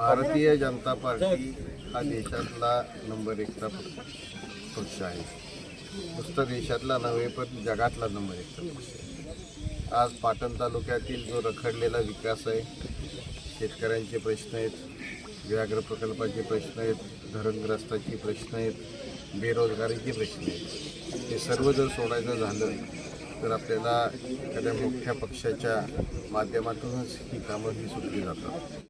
Bharatiya Janata party हा देशातला number एकचा पक्ष आहे. नुसतं देशातला नव्हे पण जगातला नंबर एकचा पक्ष आहे. आज पाटण तालुक्यातील जो रखडलेला विकास आहे शेतकऱ्यांचे प्रश्न आहेत व्याघ्र प्रकल्पाचे प्रश्न आहेत धरणग्रस्ताचे प्रश्न आहेत बेरोजगारीचे प्रश्न आहेत हे सर्व जर सोडायचं झालं तर आपल्याला एखाद्या मोठ्या पक्षाच्या माध्यमातूनच ही कामं ही सुटली जातात.